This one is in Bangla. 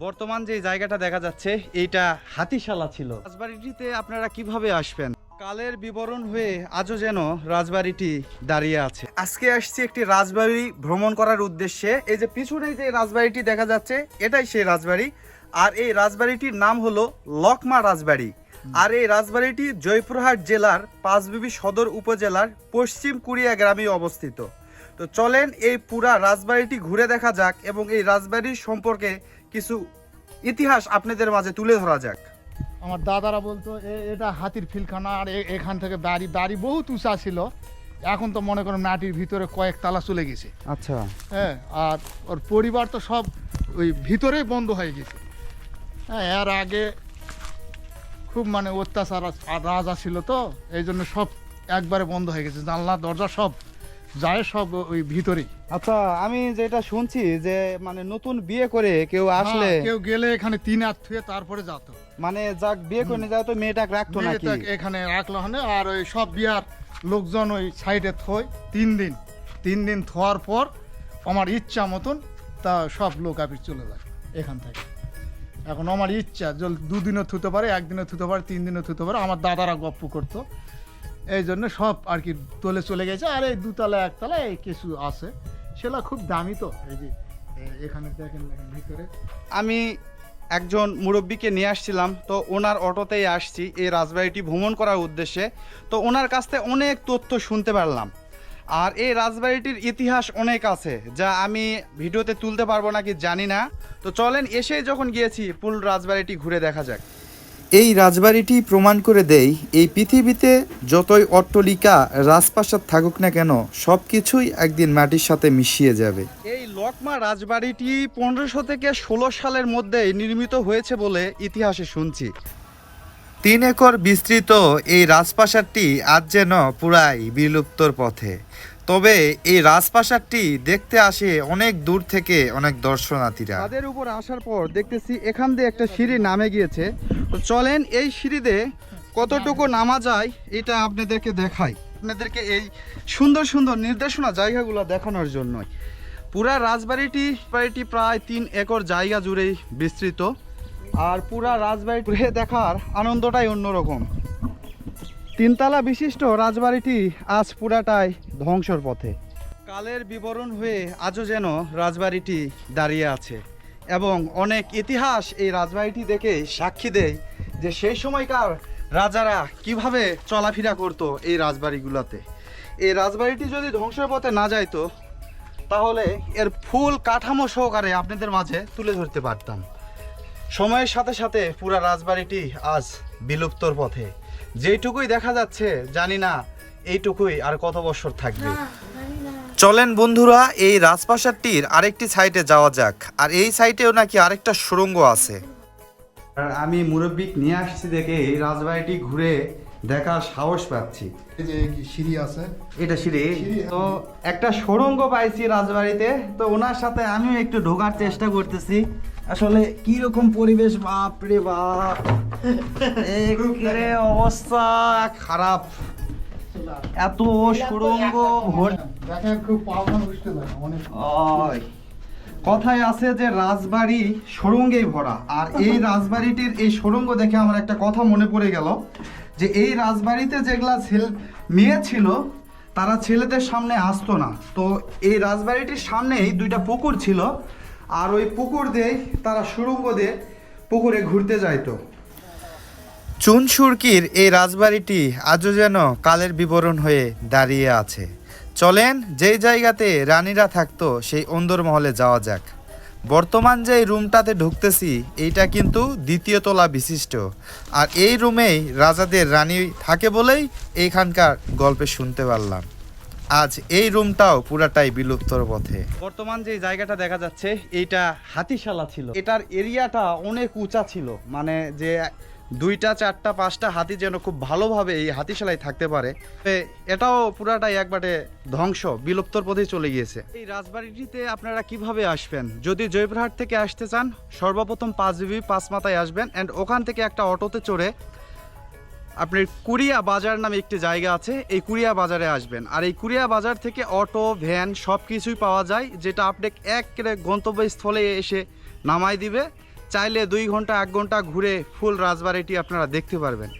বর্তমান যে জায়গাটা দেখা যাচ্ছে এইটা হাতিশালা ছিল। রাজবাড়িটিতে আপনারা কীভাবে আসবেন? কালের বিবরণ হয়ে আজও যেন রাজবাড়িটি দাঁড়িয়ে আছে। আজকে আসছি একটি রাজবাড়ি ভ্রমণ করার উদ্দেশ্যে। এই যে পিছনে যে রাজবাড়িটি দেখা যাচ্ছে এটাই সেই রাজবাড়ি। আর এই রাজবাড়িটির নাম হলো লকমা রাজবাড়ি। আর এই রাজবাড়িটি জয়পুরহাট জেলার পাঁচবিবি সদর উপজেলার পশ্চিম কুড়িয়া গ্রামে অবস্থিত। তো চলেন এই পুরা রাজবাড়িটি ঘুরে দেখা যাক এবং এই রাজবাড়ির সম্পর্কে কিছু ইতিহাস আপনাদের মাঝে তুলে ধরা যাক। আমার দাদারা বলতো "এ- এটা হাতির ফিলখানা আর এ- এখান থেকে বাড়ি বাড়ি বহুত উঁচা ছিল। এখন তো মনে করো মাটির ভিতরে কয়েক তালা চলে গেছে। আচ্ছা। হ্যাঁ আর ওর পরিবার তো সব ওই ভিতরেই বন্ধ হয়ে গেছে। হ্যাঁ এর আগে খুব মানে অত্যাচার রাজা ছিল তো এই জন্য সব একবারে বন্ধ হয়ে গেছে। জানলা দরজা সব যায় সব ওই ভিতরেই। আচ্ছা আমি যেটা শুনছি যে মানে নতুন বিয়ে করে কেউ আসলে হ্যাঁ, কেউ গেলে এখানে তিন হাত থুয়ে তারপরে যেত মানে যাক বিয়ে করে নিয়ে যায় তো মেয়েটাকে রাখতো নাকি? এখানে রাখল হনে আর ওই সব বিয়ার লোকজন ওই সাইডে থই তিন দিন। তিন দিন থোয়ার পর আমার ইচ্ছা মতন তা সব লোক আপিস চলে যায় এখান থেকে। এখন আমার ইচ্ছা দুদিনও থুতে পারে একদিনও থুতে পারে তিন দিনও থুতে পারে আমার দাদারা গপ্প করতো। এই জন্য সব আর কি তোলে চলে গেছে। আর এই দুতলা, একতলা এই কিছু আছে। সেটা খুব দামি তো। এই যে এখানে দেখেন ভিতরে। আমি একজন মুরব্বীকে নিয়ে আসছিলাম, তো ওনার অটোতেই আসছি এই রাজবাড়িটি ভ্রমণ করার উদ্দেশ্যে। তো ওনার কাছ থেকে অনেক তথ্য শুনতে পারলাম। আর এই রাজবাড়িটির ইতিহাস অনেক আছে, যা আমি ভিডিওতে তুলতে পারব নাকি জানি না। তো চলেন এসে যখন গিয়েছি পুল রাজবাড়িটি ঘুরে দেখা যাক। এই রাজবাড়িটি প্রমাণ করে দেয় এই পৃথিবীতে যতই অট্টলিকা রাজপ্রাসাদ থাকুক না কেন সব কিছুই একদিন মাটির সাথে মিশিয়ে যাবে। এই লকমা রাজবাড়িটি পনেরোশো থেকে ষোলো সালের মধ্যে নির্মিত হয়েছে বলে ইতিহাসে শুনছি। তিন একর বিস্তৃত এই রাজপ্রাসাদটি আজ যেন পুরাই বিলুপ্তর পথে। তবে এই রাজপ্রাসাদটি দেখতে আসে অনেক দূর থেকে অনেক দর্শনার্থীরা। তাদের উপর আসার পর দেখতেছি এখান দিয়ে একটা সিঁড়ি নামে গিয়েছে। তো চলেন এই সিঁড়িতে কতটুকু নামা যায় এটা আপনাদেরকে দেখাই। আপনাদেরকে এই সুন্দর সুন্দর নির্দেশনা জায়গাগুলো দেখানোর জন্যই। পুরা রাজবাড়িটি বাড়িটি প্রায় তিন একর জায়গা জুড়েই বিস্তৃত। আর পুরা রাজবাড়ি ঘুরে দেখার আনন্দটাই অন্যরকম। তিনতলা বিশিষ্ট রাজবাড়িটি আজ পুরাটাই ধ্বংসর পথে। কালের বিবরণ হয়ে আজও যেন রাজবাড়িটি দাঁড়িয়ে আছে। এবং অনেক ইতিহাস এই রাজবাড়িটি দেখে সাক্ষী দেয় যে সেই সময়কার রাজারা কীভাবে চলাফেরা করতো এই রাজবাড়িগুলোতে। এই রাজবাড়িটি যদি ধ্বংসের পথে না যাইতো, তাহলে এর ফুল কাঠামো সহকারে আপনাদের মাঝে তুলে ধরতে পারতাম। সময়ের সাথে সাথে পুরা রাজবাড়িটি আজ বিলুপ্তর পথে। যেইটুকুই দেখা যাচ্ছে, জানি না এইটুকুই আর কত বছর থাকবে। চলেন বন্ধুরা এই রাজপ্রাসাদটির আরেকটি সাইটে যাওয়া যাক। আর এই সাইটেও নাকি আরেকটা সুড়ঙ্গ আছে। আর আমি মুরব্বী নিয়ে আসছি দেখে এই রাজবাড়িটি ঘুরে দেখার সাহস পাচ্ছি। এই যে সিঁড়ি আছে? এটা সিঁড়ি। সিঁড়ি, তো একটা সুরঙ্গ পাইছি রাজবাড়িতে। তো ওনার সাথে আমিও একটু ঢোকার চেষ্টা করতেছি। আসলে কি রকম পরিবেশ বাপ। রে বাপ অবস্থা খারাপ। এত ওই। কথায় আছে যে রাজবাড়ি সুড়ঙ্গেই ভরা। আর এই রাজবাড়িটির এই সুড়ঙ্গ দেখে আমার একটা কথা মনে পড়ে গেল, যে এই রাজবাড়িতে যেগুলা ছেলে মেয়ে ছিল, তারা ছেলেদের সামনে আসতো না। তো এই রাজবাড়িটির সামনেই দুইটা পুকুর ছিল, আর ওই পুকুর দিয়ে তারা সুড়ঙ্গ দিয়ে পুকুরে ঘুরতে যাইতো। চুন সুরকির এই রাজবাড়িটি আজও যেন কালের বিবরণ হয়ে দাঁড়িয়ে আছে। চলেন যেই জায়গাতে রানীরা থাকতো, সেই অন্দরমহলে যাওয়া যাক। বর্তমান যে রুমটাতে ঢুকতেছি, এইটা কিন্তু দ্বিতীয় তলা বিশিষ্ট। আর এই রুমেই রাজাদের রানী থাকে বলেই এইখানকার গল্পে শুনতে পারলাম। আজ এই রুমটাও পুরাটাই বিলুপ্তর পথে। বর্তমান যে জায়গাটা দেখা যাচ্ছে, এইটা হাতিশালা ছিল। এটার এরিয়াটা অনেক উঁচা ছিল। মানে যে দুইটা, চারটা, পাঁচটা হাতি যেন খুব ভালোভাবে এই হাতিশালায় থাকতে পারে। এটাও পুরাটাই একবারে ধ্বংস, বিলুপ্তর পথে চলে গিয়েছে। এই রাজবাড়িটিতে আপনারা কীভাবে আসবেন? যদি জয়পুরহাট থেকে আসতে চান, সর্বপ্রথম পাঁচ জিবি পাঁচ মাথায় আসবেন অ্যান্ড ওখান থেকে একটা অটোতে চড়ে আপনার কুরিয়া বাজার নামে একটি জায়গা আছে, এই কুরিয়া বাজারে আসবেন। আর এই কুরিয়া বাজার থেকে অটো, ভ্যান সব কিছুই পাওয়া যায়, যেটা আপনি এক গন্তব্যস্থলে এসে নামাই দিবে। চাইলে দুই ঘণ্টা এক ঘণ্টা ঘুরে ফুল রাজবাড়িটি আপনারা দেখতে পারবেন।